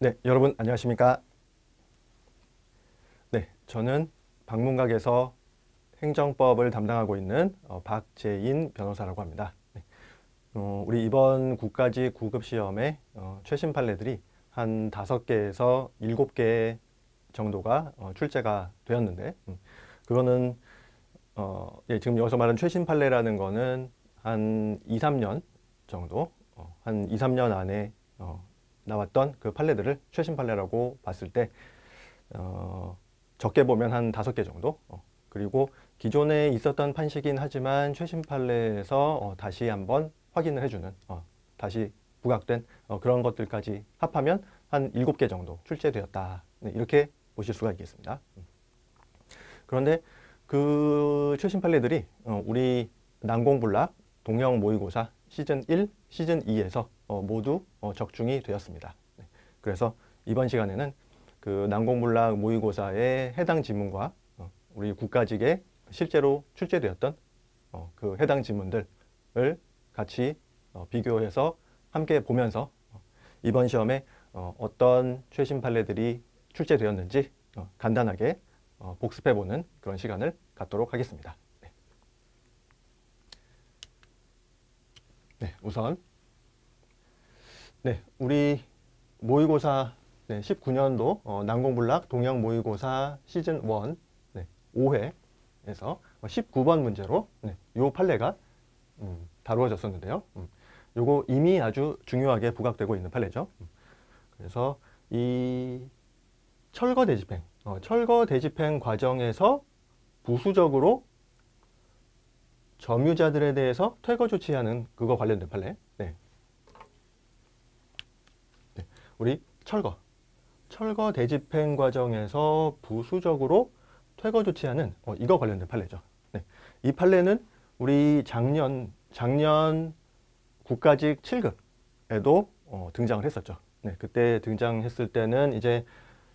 네, 여러분 안녕하십니까? 네, 저는 방문각에서 행정법을 담당하고 있는 어, 박재인 변호사라고 합니다. 네. 어, 우리 이번 국가직 구급 시험의 어, 최신 판례들이 한 다섯 개에서 일곱 개 정도가 어, 출제가 되었는데 음, 그거는 어, 예, 지금 여기서 말하는 최신 판례라는 거는 한 2, 3년 정도 어, 한 2, 3년 안에 어, 나왔던 그 판례들을 최신 판례라고 봤을 때 어, 적게 보면 한 다섯 개 정도 어, 그리고 기존에 있었던 판시긴 하지만 최신 판례에서 어, 다시 한번 확인을 해주는 어, 다시 부각된 어, 그런 것들까지 합하면 한 일곱 개 정도 출제되었다 네, 이렇게 보실 수가 있겠습니다. 음. 그런데 그 최신 판례들이 어, 우리 난공불락 동형 모의고사 시즌 1, 시즌 2에서 어, 모두 어, 적중이 되었습니다. 네. 그래서 이번 시간에는 그 난공불락 모의고사의 해당 지문과 어, 우리 국가직에 실제로 출제되었던 어, 그 해당 지문들을 같이 어, 비교해서 함께 보면서 어, 이번 시험에 어, 어떤 최신 판례들이 출제되었는지 어, 간단하게 어, 복습해보는 그런 시간을 갖도록 하겠습니다. 네. 네, 우선 네, 우리 모의고사 네, 19년도 어, 난공불락 동양 모의고사 시즌 1 네, 5회에서 19번 문제로 네, 요 판례가 음, 다루어졌었는데요. 음, 요거 이미 아주 중요하게 부각되고 있는 판례죠. 음, 그래서 이 철거 대집행, 어, 철거 대집행 과정에서 부수적으로 점유자들에 대해서 퇴거 조치하는 그거 관련된 판례. 네. 네. 우리 철거. 철거 대집행 과정에서 부수적으로 퇴거 조치하는 어, 이거 관련된 판례죠. 네. 이 판례는 우리 작년 작년 국가직 7급에도 어, 등장을 했었죠. 네. 그때 등장했을 때는 이제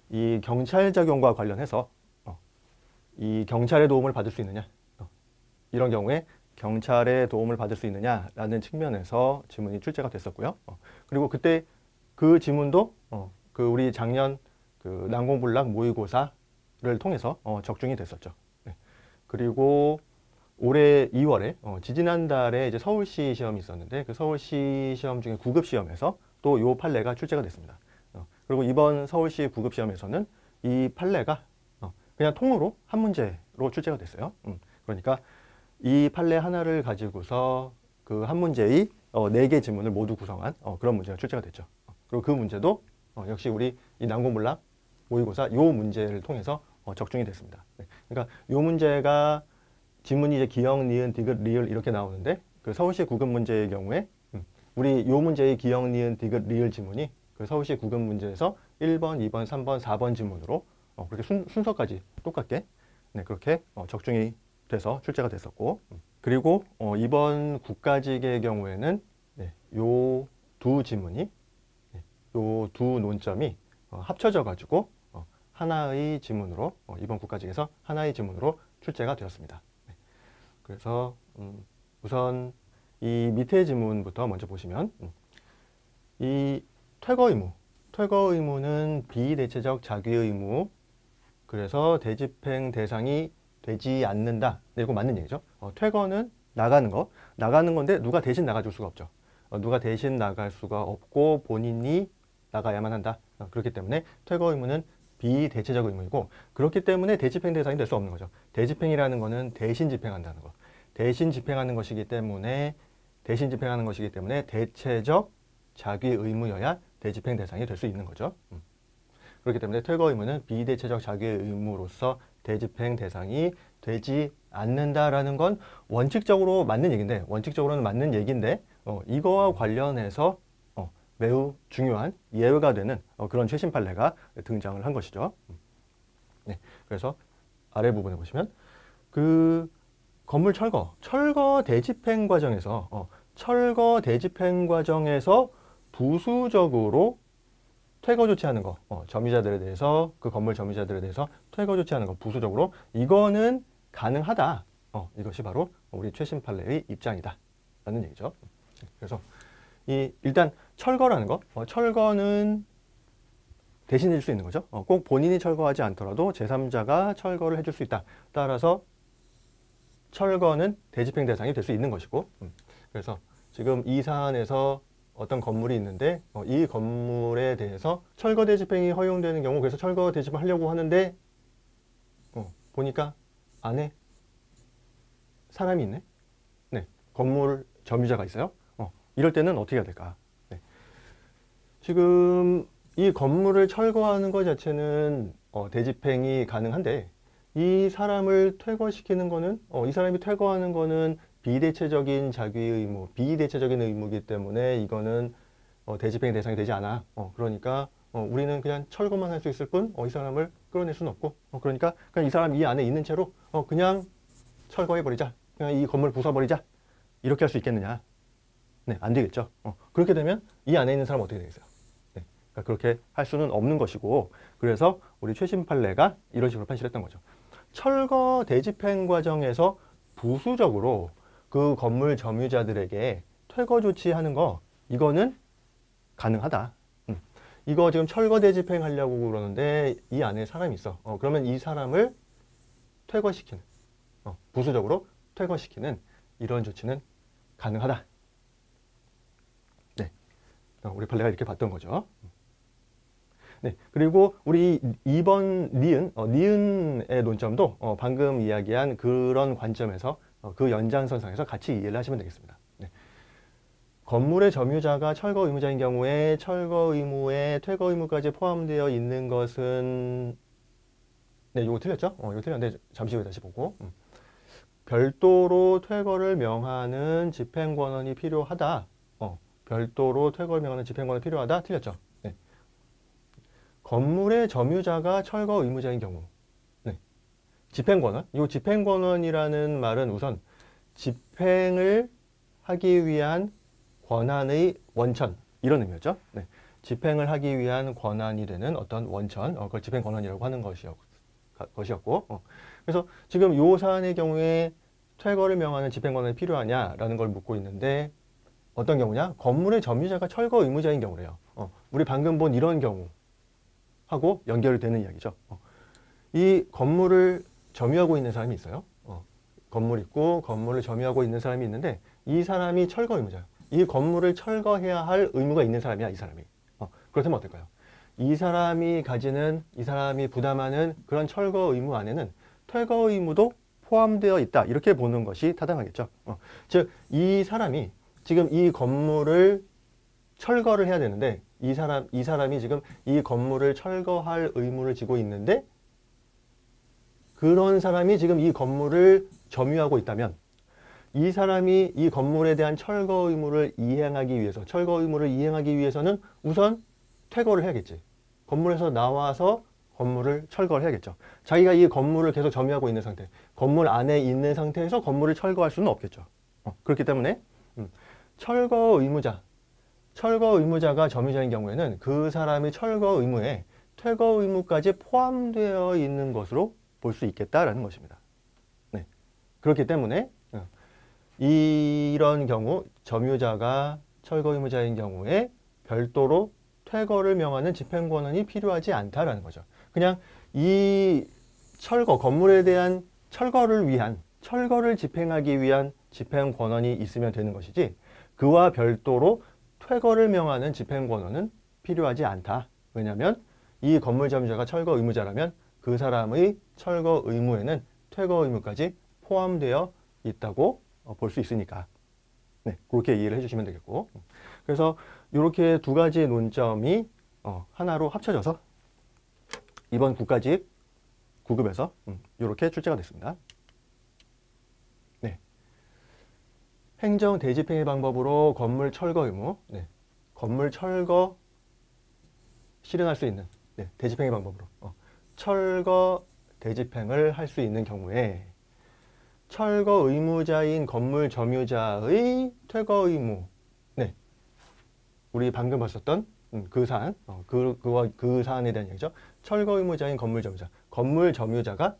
이 경찰 작용과 관련해서 어, 이 경찰의 도움을 받을 수 있느냐 어, 이런 경우에 경찰의 도움을 받을 수 있느냐라는 측면에서 지문이 출제가 됐었고요. 어, 그리고 그때 그 지문도 어, 그 우리 작년 그 난공불락 모의고사를 통해서 어, 적중이 됐었죠. 네. 그리고 올해 2월에 어, 지지난달에 이제 서울시 시험이 있었는데 그 서울시 시험 중에 구급 시험에서 또 요 판례가 출제가 됐습니다. 어, 그리고 이번 서울시 구급 시험에서는 이 판례가 어, 그냥 통으로 한 문제로 출제가 됐어요. 음, 그러니까 이 판례 하나를 가지고서 그 한 문제의 어, 네개 지문을 모두 구성한 어, 그런 문제가 출제가 됐죠. 어, 그리고 그 문제도 어, 역시 우리 이 난공불락 모의고사 요 문제를 통해서 어, 적중이 됐습니다. 네. 그러니까 요 문제가 지문이 이제 기역, 니은, 디귿, 리을 이렇게 나오는데 그 서울시 구급 문제의 경우에 음, 우리 요 문제의 기역, 니은, 디귿, 리을 지문이 그 서울시 구급 문제에서 1번, 2번, 3번, 4번 지문으로 어, 그렇게 순, 순서까지 똑같게 네, 그렇게 어, 적중이 돼서 출제가 됐었고 음. 그리고 어, 이번 국가직의 경우에는 네, 요두 지문이 네, 요 두 논점이 어, 합쳐져 가지고 어, 하나의 지문으로 어, 이번 국가직에서 하나의 지문으로 출제가 되었습니다. 네. 그래서 음, 우선 이 밑에 지문부터 먼저 보시면 음, 이 퇴거 의무, 퇴거 의무는 비대체적 자기 의 무 그래서 대집행 대상이 되지 않는다. 네, 이거 맞는 얘기죠. 어, 퇴거는 나가는 거, 나가는 건데 누가 대신 나가줄 수가 없죠. 어, 누가 대신 나갈 수가 없고 본인이 나가야만 한다. 어, 그렇기 때문에 퇴거 의무는 비대체적 의무이고 그렇기 때문에 대집행 대상이 될 수 없는 거죠. 대집행이라는 거는 대신 집행한다는 거. 대신 집행하는 것이기 때문에 대신 집행하는 것이기 때문에 대체적 자기 의무여야 대집행 대상이 될 수 있는 거죠. 음. 그렇기 때문에 퇴거 의무는 비대체적 자기 의무로서 대집행 대상이 되지 않는다라는 건 원칙적으로 맞는 얘기인데 원칙적으로는 맞는 얘기인데 어, 이거와 관련해서 어, 매우 중요한 예외가 되는 어, 그런 최신 판례가 등장을 한 것이죠. 음. 네, 그래서 아래 부분에 보시면 그 건물 철거, 철거 대집행 과정에서 어, 철거 대집행 과정에서 부수적으로 퇴거 조치하는 거, 어, 점유자들에 대해서 그 건물 점유자들에 대해서 퇴거 조치하는 거 부수적으로 이거는 가능하다. 어, 이것이 바로 우리 최신 판례의 입장이다. 라는 얘기죠. 그래서 이 일단 철거라는 거, 어, 철거는 대신해 줄 수 있는 거죠. 어, 꼭 본인이 철거하지 않더라도 제3자가 철거를 해줄 수 있다. 따라서 철거는 대집행 대상이 될 수 있는 것이고 음. 그래서 지금 이 사안에서 어떤 건물이 있는데 어, 이 건물에 대해서 철거 대집행이 허용되는 경우 그래서 철거 대집을 하려고 하는데 어, 보니까 안에 사람이 있네. 네, 건물 점유자가 있어요. 어, 이럴 때는 어떻게 해야 될까? 네. 지금 이 건물을 철거하는 것 자체는 어, 대집행이 가능한데 이 사람을 퇴거시키는 거는 어, 이 사람이 퇴거하는 거는 비대체적인 자기의 의무, 비대체적인 의무이기 때문에 이거는 어, 대집행 대상이 되지 않아. 어, 그러니까 어, 우리는 그냥 철거만 할 수 있을 뿐, 어, 이 사람을 끌어낼 수는 없고, 어, 그러니까 그냥 이 사람 이 안에 있는 채로 어, 그냥 철거해 버리자, 그냥 이 건물 부숴버리자, 이렇게 할 수 있겠느냐? 네, 안 되겠죠. 어, 그렇게 되면 이 안에 있는 사람은 어떻게 되겠어요? 네, 그러니까 그렇게 할 수는 없는 것이고, 그래서 우리 최신 판례가 이런 식으로 판시했던 거죠. 철거 대집행 과정에서 부수적으로 그 건물 점유자들에게 퇴거 조치하는 거 이거는 가능하다. 음. 이거 지금 철거 대집행 하려고 그러는데 이 안에 사람이 있어. 어, 그러면 이 사람을 퇴거시키는 어, 부수적으로 퇴거시키는 이런 조치는 가능하다. 네, 어, 우리 판례가 이렇게 봤던 거죠. 네, 그리고 우리 2번 니은, 어, 니은의 논점도 어, 방금 이야기한 그런 관점에서 어, 그 연장선상에서 같이 이해를 하시면 되겠습니다. 네. 건물의 점유자가 철거 의무자인 경우에 철거 의무에 퇴거 의무까지 포함되어 있는 것은 네, 이거 틀렸죠? 어, 이거 틀렸는데 잠시 후에 다시 보고 음. 별도로 퇴거를 명하는 집행권한이 필요하다. 어, 별도로 퇴거를 명하는 집행권이 필요하다. 틀렸죠? 건물의 점유자가 철거 의무자인 경우. 네. 집행권원. 이 집행권원이라는 말은 우선 집행을 하기 위한 권한의 원천. 이런 의미였죠? 네. 집행을 하기 위한 권한이 되는 어떤 원천. 어, 그걸 집행권원이라고 하는 것이었, 것이었고. 어. 그래서 지금 요 사안의 경우에 퇴거를 명하는 집행권한이 필요하냐라는 걸 묻고 있는데 어떤 경우냐? 건물의 점유자가 철거 의무자인 경우래요. 어. 우리 방금 본 이런 경우 하고 연결되는 이야기죠. 어. 이 건물을 점유하고 있는 사람이 있어요. 어. 건물 있고 건물을 점유하고 있는 사람이 있는데 이 사람이 철거 의무자예요. 이 건물을 철거해야 할 의무가 있는 사람이야, 이 사람이. 어. 그렇다면 어떨까요? 이 사람이 가지는, 이 사람이 부담하는 그런 철거 의무 안에는 퇴거 의무도 포함되어 있다. 이렇게 보는 것이 타당하겠죠. 어. 즉, 이 사람이 지금 이 건물을 철거를 해야 되는데 이 사람 이 사람이 지금 이 건물을 철거할 의무를 지고 있는데 그런 사람이 지금 이 건물을 점유하고 있다면 이 사람이 이 건물에 대한 철거 의무를 이행하기 위해서 철거 의무를 이행하기 위해서는 우선 퇴거를 해야겠지. 건물에서 나와서 건물을 철거를 해야겠죠. 자기가 이 건물을 계속 점유하고 있는 상태, 건물 안에 있는 상태에서 건물을 철거할 수는 없겠죠. 어, 그렇기 때문에 음, 철거 의무자, 철거 의무자가 점유자인 경우에는 그 사람이 철거 의무에 퇴거 의무까지 포함되어 있는 것으로 볼 수 있겠다라는 것입니다. 네. 그렇기 때문에 어, 이런 경우 점유자가 철거 의무자인 경우에 별도로 퇴거를 명하는 집행권한이 필요하지 않다라는 거죠. 그냥 이 철거, 건물에 대한 철거를 위한, 철거를 집행하기 위한 집행권한이 있으면 되는 것이지 그와 별도로 퇴거를 명하는 집행권원은 필요하지 않다. 왜냐하면 이 건물 점유자가 철거 의무자라면 그 사람의 철거 의무에는 퇴거 의무까지 포함되어 있다고 어, 볼수 있으니까 네, 그렇게 이해를 해주시면 되겠고 그래서 이렇게 두 가지 논점이 어, 하나로 합쳐져서 이번 국가직 9급에서 이렇게 음, 출제가 됐습니다. 행정 대집행의 방법으로 건물 철거 의무, 네. 건물 철거 실현할 수 있는 네. 대집행의 방법으로 어. 철거 대집행을 할 수 있는 경우에 철거 의무자인 건물 점유자의 퇴거 의무, 네. 우리 방금 봤었던 음, 그 사안, 어, 그, 그와 그 사안에 대한 얘기죠. 철거 의무자인 건물 점유자, 건물 점유자가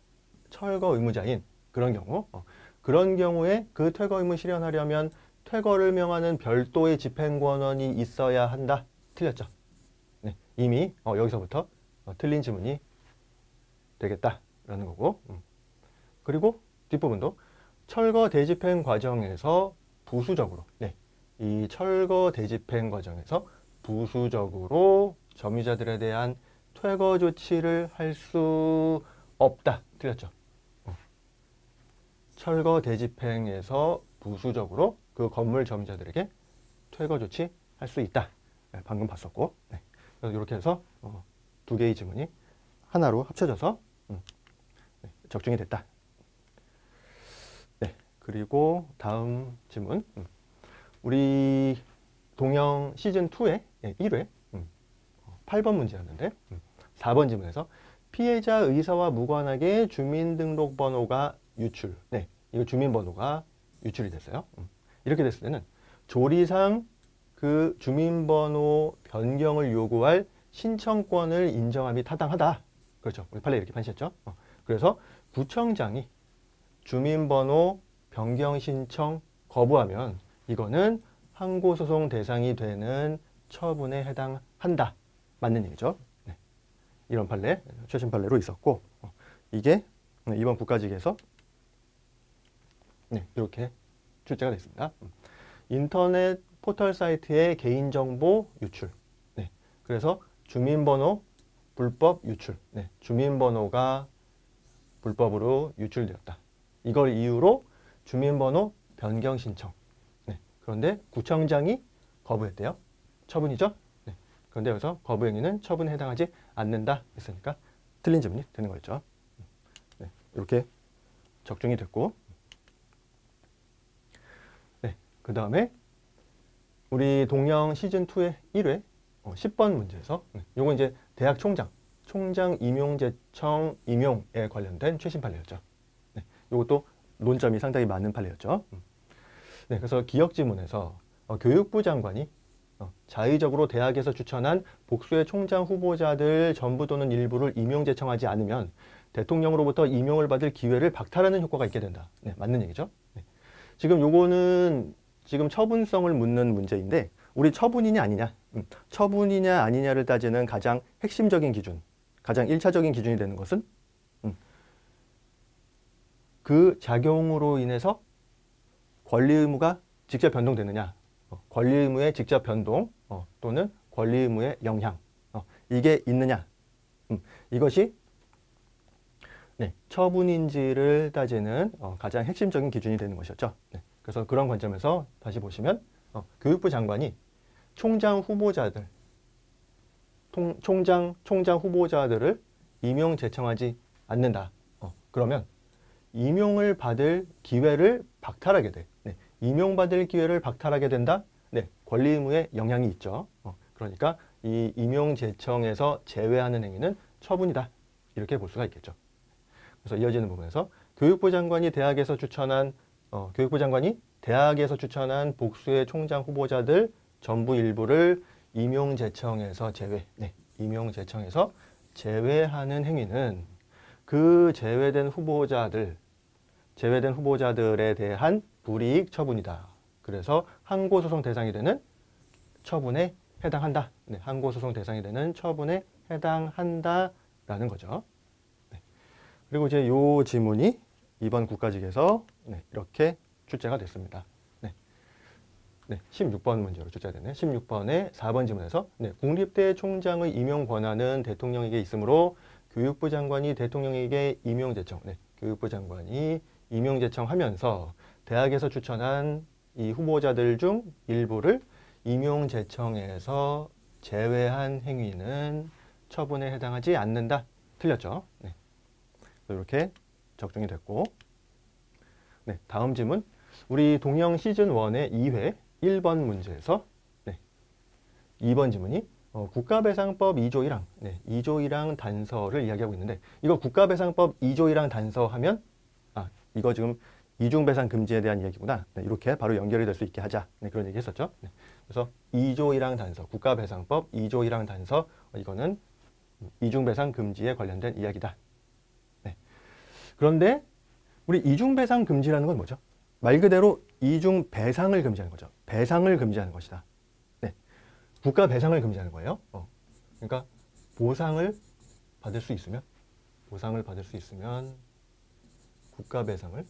철거 의무자인 그런 경우 어, 그런 경우에 그 퇴거 의무 실현하려면 퇴거를 명하는 별도의 집행권원이 있어야 한다. 틀렸죠? 네, 이미 어, 여기서부터 어, 틀린 지문이 되겠다라는 거고 음. 그리고 뒷부분도 철거 대집행 과정에서 부수적으로 네, 이 철거 대집행 과정에서 부수적으로 점유자들에 대한 퇴거 조치를 할 수 없다. 틀렸죠. 어. 철거 대집행에서 부수적으로 그 건물 점유자들에게 퇴거 조치 할 수 있다. 네, 방금 봤었고 네. 그래서 이렇게 해서 어, 두 개의 지문이 하나로 합쳐져서 음, 네, 적중이 됐다. 네, 그리고 다음 지문 음, 우리 동영 시즌 2의 1회 음, 8번 문제였는데 음, 4번 지문에서 피해자 의사와 무관하게 주민등록번호가 유출. 네, 이거 주민번호가 유출이 됐어요. 음, 이렇게 됐을 때는 조리상 그 주민번호 변경을 요구할 신청권을 인정함이 타당하다. 그렇죠. 우리 판례 이렇게 판시했죠. 어, 그래서 구청장이 주민번호 변경 신청 거부하면 이거는 항고소송 대상이 되는 처분에 해당한다. 맞는 얘기죠. 네. 이런 판례, 최신 판례로 있었고 어, 이게 이번 국가직에서 네, 이렇게 출제가 됐습니다. 음. 인터넷 포털 사이트의 개인정보 유출. 네, 그래서 주민번호 불법 유출. 네, 주민번호가 불법으로 유출되었다. 이걸 이유로 주민번호 변경 신청. 네, 그런데 구청장이 거부했대요. 처분이죠? 네, 그런데 여기서 거부 행위는 처분에 해당하지 않는다 했으니까 틀린 질문이 되는 거였죠. 네, 이렇게 적중이 됐고 네, 그 다음에 우리 동영 시즌2의 1회 어, 10번 문제에서 네, 요거 이제 대학 총장, 총장 임용제청 임용에 관련된 최신 판례였죠. 네, 요것도 논점이 상당히 많은 판례였죠. 음. 네, 그래서 기억 지문에서 어, 교육부 장관이 어, 자의적으로 대학에서 추천한 복수의 총장 후보자들 전부 또는 일부를 임용 제청하지 않으면 대통령으로부터 임용을 받을 기회를 박탈하는 효과가 있게 된다. 네, 맞는 얘기죠. 네. 지금 요거는 지금 처분성을 묻는 문제인데 우리 처분이냐 아니냐 음, 처분이냐 아니냐를 따지는 가장 핵심적인 기준 가장 일차적인 기준이 되는 것은 음, 그 작용으로 인해서 권리 의무가 직접 변동되느냐 어, 권리 의무의 직접 변동 어, 또는 권리 의무의 영향 어, 이게 있느냐 음, 이것이 네, 처분인지를 따지는 어, 가장 핵심적인 기준이 되는 것이었죠. 네. 그래서 그런 관점에서 다시 보시면 어, 교육부 장관이 총장 후보자들 통, 총장 총장 후보자들을 임용 제청하지 않는다. 어, 그러면 임용을 받을 기회를 박탈하게 돼. 네, 임용받을 기회를 박탈하게 된다. 네, 권리 의무에 영향이 있죠. 어, 그러니까 이 임용 제청에서 제외하는 행위는 처분이다. 이렇게 볼 수가 있겠죠. 그래서 이어지는 부분에서 교육부 장관이 대학에서 추천한 어, 교육부 장관이 대학에서 추천한 복수의 총장 후보자들 전부 일부를 임용 제청에서 제외, 네, 임용 제청에서 제외하는 행위는 그 제외된 후보자들, 제외된 후보자들에 대한 불이익 처분이다. 그래서 항고소송 대상이 되는 처분에 해당한다. 네, 항고소송 대상이 되는 처분에 해당한다라는 거죠. 네. 그리고 이제 요 지문이 이번 국가직에서 네, 이렇게 출제가 됐습니다. 네. 네, 16번 문제로 출제가 되네. 16번의 4번 지문에서 네, 국립대 총장의 임용 권한은 대통령에게 있으므로 교육부 장관이 대통령에게 임용 제청, 네, 교육부 장관이 임용 제청하면서 대학에서 추천한 이 후보자들 중 일부를 임용 제청에서 제외한 행위는 처분에 해당하지 않는다. 틀렸죠? 네. 이렇게 적중이 됐고. 네, 다음 질문. 우리 동영 시즌 1의 2회 1번 문제에서 네, 2번 질문이 어, 국가배상법 2조 1항 네, 2조 1항 단서를 이야기하고 있는데 이거 국가배상법 2조 1항 단서 하면 아 이거 지금 이중배상 금지에 대한 이야기구나. 네, 이렇게 바로 연결이 될 수 있게 하자. 네, 그런 얘기 했었죠. 네, 그래서 2조 1항 단서 국가배상법 2조 1항 단서 어, 이거는 이중배상 금지에 관련된 이야기다 그런데 우리 이중배상 금지라는 건 뭐죠? 말 그대로 이중배상을 금지하는 거죠. 배상을 금지하는 것이다. 네. 국가 배상을 금지하는 거예요. 어. 그러니까 보상을 받을 수 있으면 보상을 받을 수 있으면 국가 배상을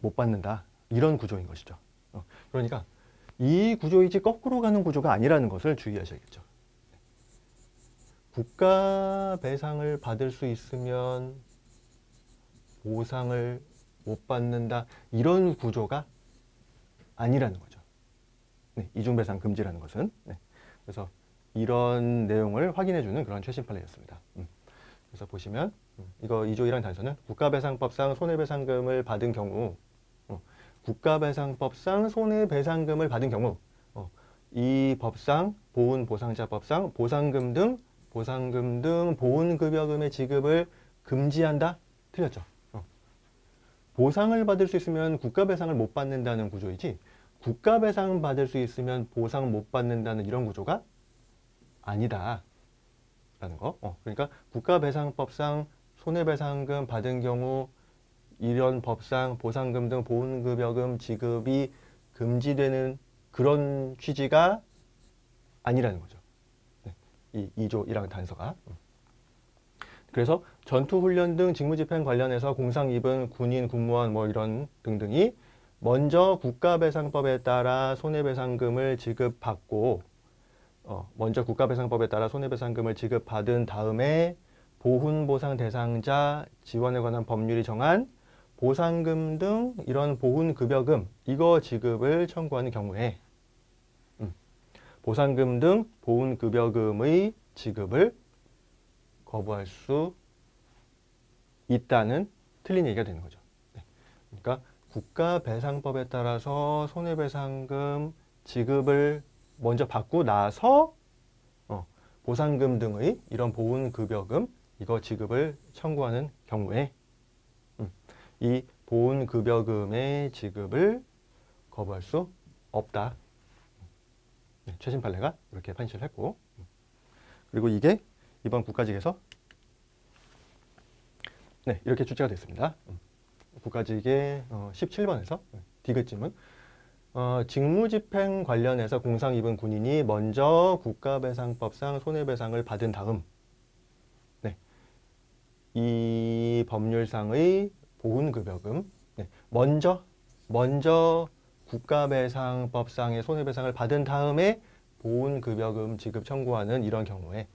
못 받는다. 이런 구조인 것이죠. 어, 그러니까 이 구조이지 거꾸로 가는 구조가 아니라는 것을 주의하셔야겠죠. 국가 배상을 받을 수 있으면 보상을 못 받는다. 이런 구조가 아니라는 거죠. 네, 이중배상 금지라는 것은. 네, 그래서 이런 내용을 확인해주는 그런 최신 판례였습니다. 음. 그래서 보시면 음, 이거 2조 1항 단서는 국가배상법상 손해배상금을 받은 경우 어, 국가배상법상 손해배상금을 받은 경우 어, 이 법상 보훈보상자법상 보상금 등 보상금 등 보훈급여금의 지급을 금지한다? 틀렸죠. 어. 보상을 받을 수 있으면 국가배상을 못 받는다는 구조이지 국가배상 받을 수 있으면 보상 못 받는다는 이런 구조가 아니다. 라는 거. 어, 그러니까 국가배상법상 손해배상금 받은 경우 이런 법상 보상금 등 보훈급여금 지급이 금지되는 그런 취지가 아니라는 거죠. 네, 이 2조 1항 단서가. 음. 그래서 전투훈련 등 직무집행 관련해서 공상 입은 군인, 군무원 뭐 이런 등등이 먼저 국가배상법에 따라 손해배상금을 지급받고 어, 먼저 국가배상법에 따라 손해배상금을 지급받은 다음에 보훈보상 대상자 지원에 관한 법률이 정한 보상금 등 이런 보훈급여금 이거 지급을 청구하는 경우에 음, 보상금 등 보훈급여금의 지급을 거부할 수 있다는 틀린 얘기가 되는 거죠. 네. 그러니까 국가배상법에 따라서 손해배상금 지급을 먼저 받고 나서 어, 보상금 등의 이런 보훈급여금 이거 지급을 청구하는 경우에 음, 이 보훈급여금의 지급을 거부할 수 없다. 네, 최신 판례가 이렇게 판시를 했고 음. 그리고 이게 이번 국가직에서 네 이렇게 출제가 됐습니다. 음, 국가직의 어, 17번에서 디귿쯤은 어, 직무집행 관련해서 공상 입은 군인이 먼저 국가배상법상 손해배상을 받은 다음 네, 이 법률상의 보훈급여금 네, 먼저 먼저 국가배상법상의 손해배상을 받은 다음에 보훈급여금 지급 청구하는 이런 경우에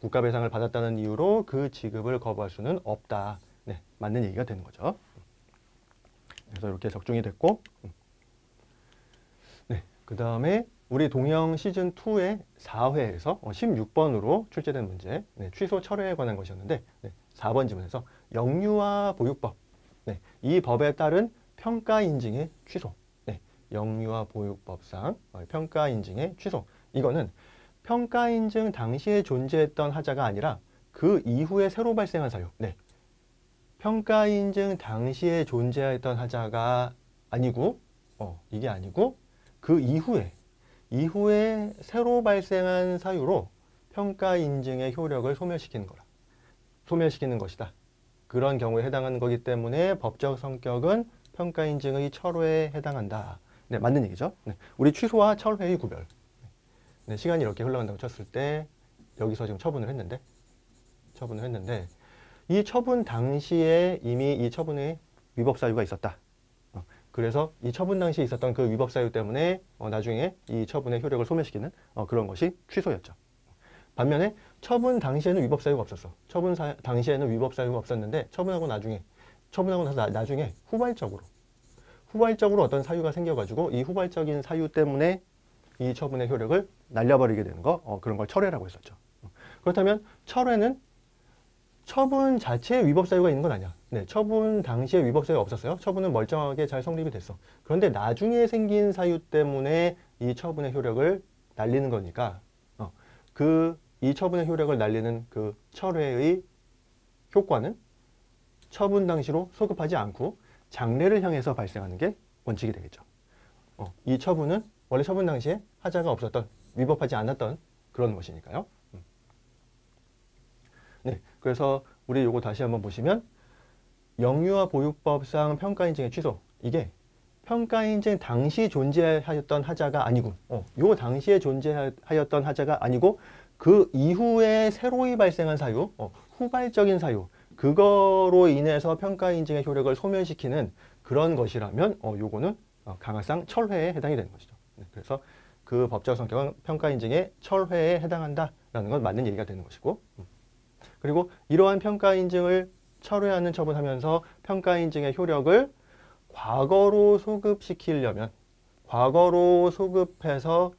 국가배상을 받았다는 이유로 그 지급을 거부할 수는 없다. 네, 맞는 얘기가 되는 거죠. 그래서 이렇게 적중이 됐고 그 다음에 우리 동영 시즌2의 4회에서 16번으로 출제된 문제 네, 취소 철회에 관한 것이었는데 네, 4번 지문에서 영유아 보육법 네, 이 법에 따른 평가 인증의 취소 네, 영유아 보육법상 어, 평가 인증의 취소 이거는 평가 인증 당시에 존재했던 하자가 아니라 그 이후에 새로 발생한 사유 네, 평가 인증 당시에 존재했던 하자가 아니고 어, 이게 아니고 그 이후에 이후에 새로 발생한 사유로 평가 인증의 효력을 소멸시키는 거라. 소멸시키는 것이다. 그런 경우에 해당하는 거기 때문에 법적 성격은 평가 인증의 철회에 해당한다. 네, 맞는 얘기죠. 네, 우리 취소와 철회의 구별. 네, 시간이 이렇게 흘러간다고 쳤을 때 여기서 지금 처분을 했는데 처분을 했는데 이 처분 당시에 이미 이 처분에 위법 사유가 있었다. 그래서 이 처분 당시에 있었던 그 위법 사유 때문에 어, 나중에 이 처분의 효력을 소멸시키는 어, 그런 것이 취소였죠. 반면에 처분 당시에는 위법 사유가 없었어. 처분 사, 당시에는 위법 사유가 없었는데 처분하고 나중에 처분하고 나서 나, 중에 후발적으로 후발적으로 어떤 사유가 생겨가지고 이 후발적인 사유 때문에 이 처분의 효력을 날려버리게 되는 거 어, 그런 걸 철회라고 했었죠. 그렇다면 철회는 처분 자체에 위법 사유가 있는 건 아니야. 네, 처분 당시에 위법 사유가 없었어요. 처분은 멀쩡하게 잘 성립이 됐어. 그런데 나중에 생긴 사유 때문에 이 처분의 효력을 날리는 거니까 어, 그이 처분의 효력을 날리는 그 철회의 효과는 처분 당시로 소급하지 않고 장래를 향해서 발생하는 게 원칙이 되겠죠. 어, 이 처분은 원래 처분 당시에 하자가 없었던 위법하지 않았던 그런 것이니까요. 음. 네, 그래서 우리 요거 다시 한번 보시면 영유아 보육법상 평가인증의 취소 이게 평가인증 당시 존재하였던 하자가 아니고 어, 요 당시에 존재하였던 하자가 아니고 그 이후에 새로이 발생한 사유, 어, 후발적인 사유, 그거로 인해서 평가 인증의 효력을 소멸시키는 그런 것이라면 어, 요거는 어, 강화상 철회에 해당이 되는 것이죠. 네, 그래서 그 법적 성격은 평가 인증의 철회에 해당한다라는 건 맞는 얘기가 되는 것이고 음. 그리고 이러한 평가 인증을 철회하는 처분하면서 평가 인증의 효력을 과거로 소급시키려면 과거로 소급해서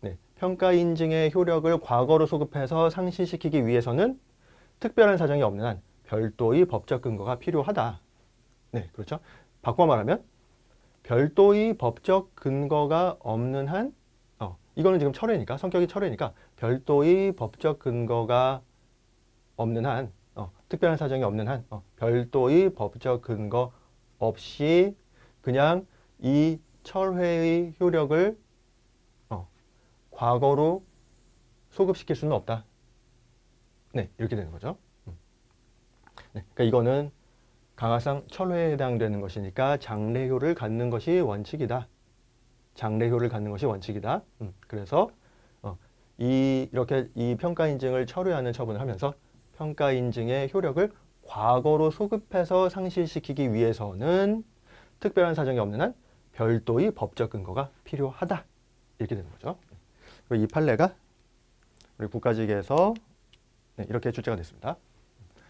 네, 평가 인증의 효력을 과거로 소급해서 상실시키기 위해서는 특별한 사정이 없는 한 별도의 법적 근거가 필요하다. 네, 그렇죠. 바꿔 말하면 별도의 법적 근거가 없는 한 어, 이거는 지금 철회니까 성격이 철회니까 별도의 법적 근거가 없는 한 어, 특별한 사정이 없는 한 어, 별도의 법적 근거 없이 그냥 이 철회의 효력을 어, 과거로 소급시킬 수는 없다. 네, 이렇게 되는 거죠. 음. 네, 그러니까 이거는 강화상 철회에 해당되는 것이니까 장래효를 갖는 것이 원칙이다. 장래효를 갖는 것이 원칙이다. 음, 그래서 어, 이 이렇게 이 평가 인증을 철회하는 처분을 하면서 평가 인증의 효력을 과거로 소급해서 상실시키기 위해서는 특별한 사정이 없는 한 별도의 법적 근거가 필요하다. 이렇게 되는 거죠. 이 판례가 우리 국가직에서 네, 이렇게 출제가 됐습니다.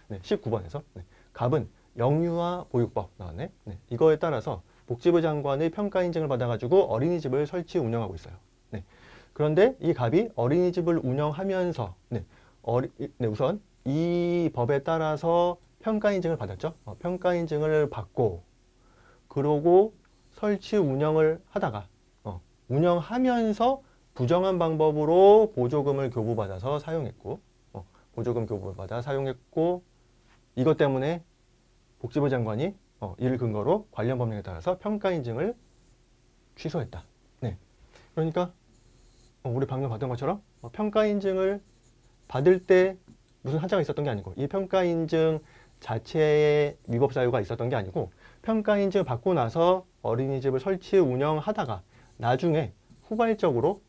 네, 19번에서 네, 갑은 영유아 보육법 나왔네. 네, 이거에 따라서 복지부 장관의 평가 인증을 받아가지고 어린이집을 설치 운영하고 있어요. 네, 그런데 이 갑이 어린이집을 운영하면서 네, 어리, 네, 우선 이 법에 따라서 평가 인증을 받았죠. 어, 평가 인증을 받고 그러고 설치 운영을 하다가 어, 운영하면서 부정한 방법으로 보조금을 교부받아서 사용했고 어, 보조금 교부받아 사용했고 이것 때문에 복지부 장관이 어, 이를 근거로 관련 법령에 따라서 평가 인증을 취소했다. 네. 그러니까 어, 우리 방금 봤던 것처럼 어, 평가 인증을 받을 때 무슨 한자가 있었던 게 아니고 이 평가 인증 자체에 위법 사유가 있었던 게 아니고 평가 인증을 받고 나서 어린이집을 설치 운영하다가 나중에 후발적으로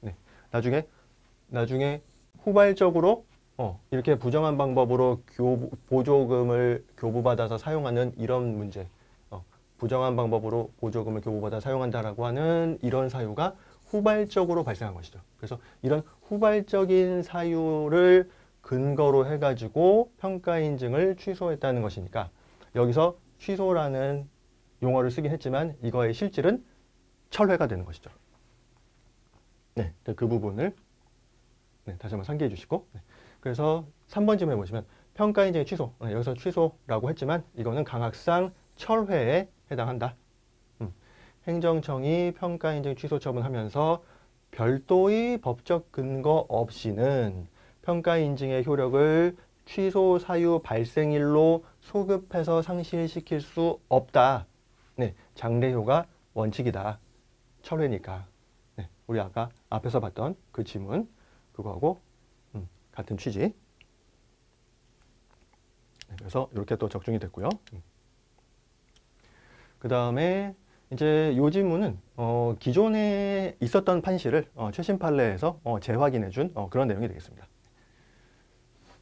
네, 나중에 나중에 후발적으로 어, 이렇게 부정한 방법으로 교, 보조금을 교부받아서 사용하는 이런 문제 어, 부정한 방법으로 보조금을 교부받아 사용한다라고 하는 이런 사유가 후발적으로 발생한 것이죠. 그래서 이런 후발적인 사유를 근거로 해가지고 평가 인증을 취소했다는 것이니까 여기서 취소라는 용어를 쓰긴 했지만 이거의 실질은 철회가 되는 것이죠. 네, 그 부분을 네, 다시 한번 상기해 주시고 네. 그래서 3번 질문에 보시면 평가 인증의 취소 네, 여기서 취소라고 했지만 이거는 강학상 철회에 해당한다. 음, 행정청이 평가 인증 취소 처분하면서 별도의 법적 근거 없이는 평가 인증의 효력을 취소 사유 발생일로 소급해서 상실시킬 수 없다. 네, 장래효가 원칙이다. 철회니까. 네, 우리 아까 앞에서 봤던 그 지문 그거하고 음, 같은 취지. 네, 그래서 이렇게 또 적중이 됐고요. 음. 그 다음에 이제 요 지문은 어, 기존에 있었던 판시를 어, 최신 판례에서 어, 재확인해 준 어, 그런 내용이 되겠습니다.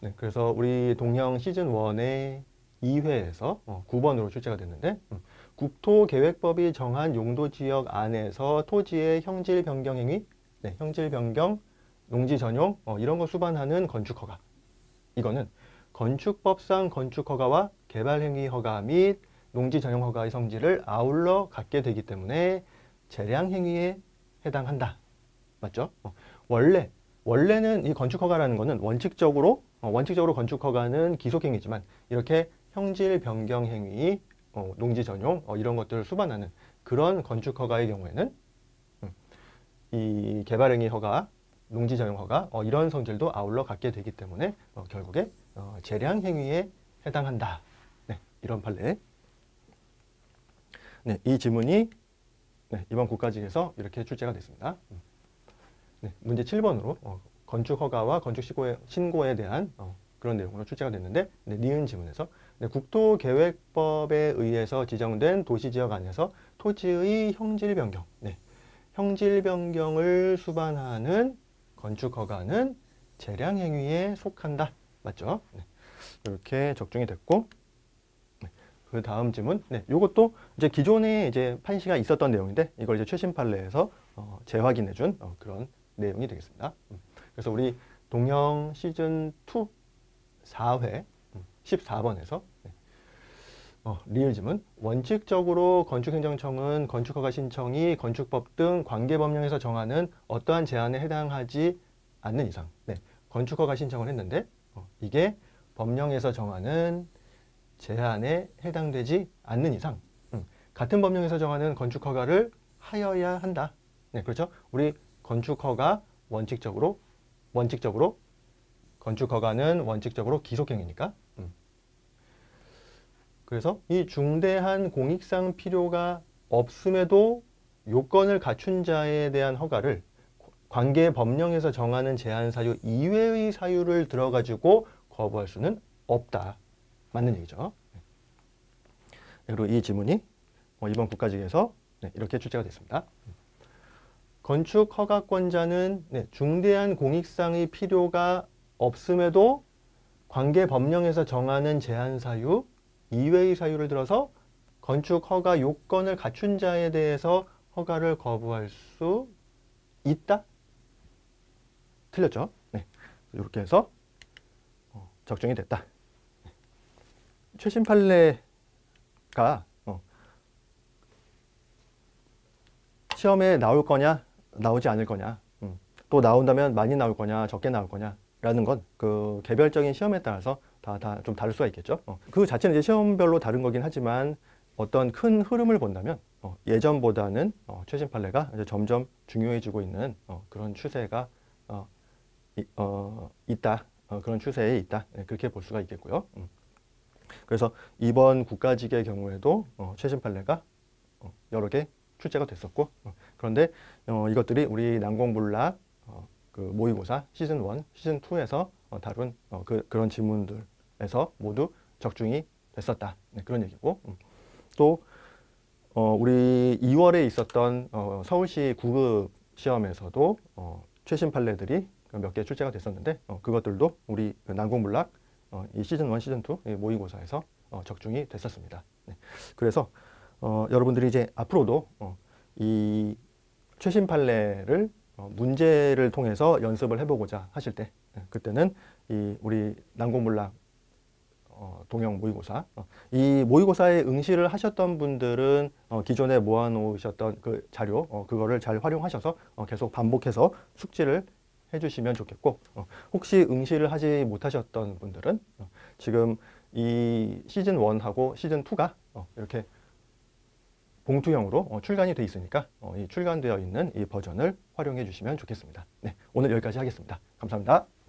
네, 그래서 우리 동형 시즌 1의 2회에서 어, 9번으로 출제가 됐는데 음, 국토계획법이 정한 용도지역 안에서 토지의 형질 변경 행위, 네, 형질 변경, 농지 전용 어, 이런 거 수반하는 건축허가 이거는 건축법상 건축허가와 개발행위 허가 및 농지 전용 허가의 성질을 아울러 갖게 되기 때문에 재량 행위에 해당한다. 맞죠? 어, 원래 원래는 이 건축 허가라는 것은 원칙적으로 어, 원칙적으로 건축 허가는 기속 행위지만 이렇게 형질 변경 행위, 어, 농지 전용 어, 이런 것들을 수반하는 그런 건축 허가의 경우에는 음, 이 개발 행위 허가, 농지 전용 허가 어, 이런 성질도 아울러 갖게 되기 때문에 어, 결국에 어, 재량 행위에 해당한다. 네, 이런 판례. 네, 이 지문이 네, 이번 국가직에서 이렇게 출제가 됐습니다. 음. 네, 문제 7번으로 어, 건축 허가와 건축 신고에, 신고에 대한 어, 그런 내용으로 출제가 됐는데 네, 니은 지문에서 네, 국토계획법에 의해서 지정된 도시지역 안에서 토지의 형질 변경, 네, 형질 변경을 수반하는 건축 허가는 재량 행위에 속한다. 맞죠? 네. 이렇게 적중이 됐고 네. 그 다음 지문. 네, 이것도 이제 기존에 이제 판시가 있었던 내용인데 이걸 이제 최신 판례에서 어, 재확인해준 어, 그런 내용이 되겠습니다. 음. 그래서 우리 동형 시즌 2 4회 14번에서 어, 리을 지문 원칙적으로 건축행정청은 건축허가 신청이 건축법 등 관계법령에서 정하는 어떠한 제한에 해당하지 않는 이상 네, 건축허가 신청을 했는데 어, 이게 법령에서 정하는 제한에 해당되지 않는 이상 음, 같은 법령에서 정하는 건축허가를 하여야 한다. 네, 그렇죠? 우리 건축허가 원칙적으로 원칙적으로 건축허가는 원칙적으로 기속행위니까 음. 그래서 이 중대한 공익상 필요가 없음에도 요건을 갖춘 자에 대한 허가를 관계 법령에서 정하는 제한 사유 이외의 사유를 들어가지고 거부할 수는 없다. 맞는 얘기죠. 네. 그리고 이 지문이 뭐 이번 국가직에서 네, 이렇게 출제가 됐습니다. 건축 허가권자는 네, 중대한 공익상의 필요가 없음에도 관계 법령에서 정하는 제한 사유 이외의 사유를 들어서 건축 허가 요건을 갖춘 자에 대해서 허가를 거부할 수 있다? 틀렸죠? 네. 이렇게 해서 어, 적중이 됐다. 최신 판례가 어, 시험에 나올 거냐, 나오지 않을 거냐, 음, 또 나온다면 많이 나올 거냐, 적게 나올 거냐라는 건 그 개별적인 시험에 따라서 다 다 좀 다를 수가 있겠죠. 어, 그 자체는 이제 시험별로 다른 거긴 하지만 어떤 큰 흐름을 본다면 어, 예전보다는 어, 최신 판례가 점점 중요해지고 있는 어, 그런 추세가 어, 이, 어, 있다. 어, 그런 추세에 있다. 네, 그렇게 볼 수가 있겠고요. 음. 그래서 이번 국가직의 경우에도 어, 최신 판례가 어, 여러 개 출제가 됐었고 어, 그런데 어, 이것들이 우리 난공불락 어, 그 모의고사 시즌 1, 시즌 2에서 어, 다룬 어, 그, 그런 지문들에서 모두 적중이 됐었다. 네, 그런 얘기고 음. 또 어, 우리 2월에 있었던 어, 서울시 9급 시험에서도 어, 최신 판례들이 몇 개 출제가 됐었는데 어, 그것들도 우리 그 난공불락 어, 이 시즌 1, 시즌 2 모의고사에서 어, 적중이 됐었습니다. 네. 그래서 어, 여러분들이 이제 앞으로도 어, 이 최신 판례를 어, 문제를 통해서 연습을 해보고자 하실 때 네, 그때는 이 우리 난공불락 어, 동영 모의고사 어, 이 모의고사에 응시를 하셨던 분들은 어, 기존에 모아놓으셨던 그 자료 어, 그거를 잘 활용하셔서 어, 계속 반복해서 숙지를 해주시면 좋겠고 어, 혹시 응시를 하지 못하셨던 분들은 어, 지금 이 시즌 1하고 시즌 2가 어, 이렇게 봉투형으로 어, 출간이 돼 있으니까 어, 이 출간되어 있는 이 버전을 활용해 주시면 좋겠습니다. 네, 오늘 여기까지 하겠습니다. 감사합니다.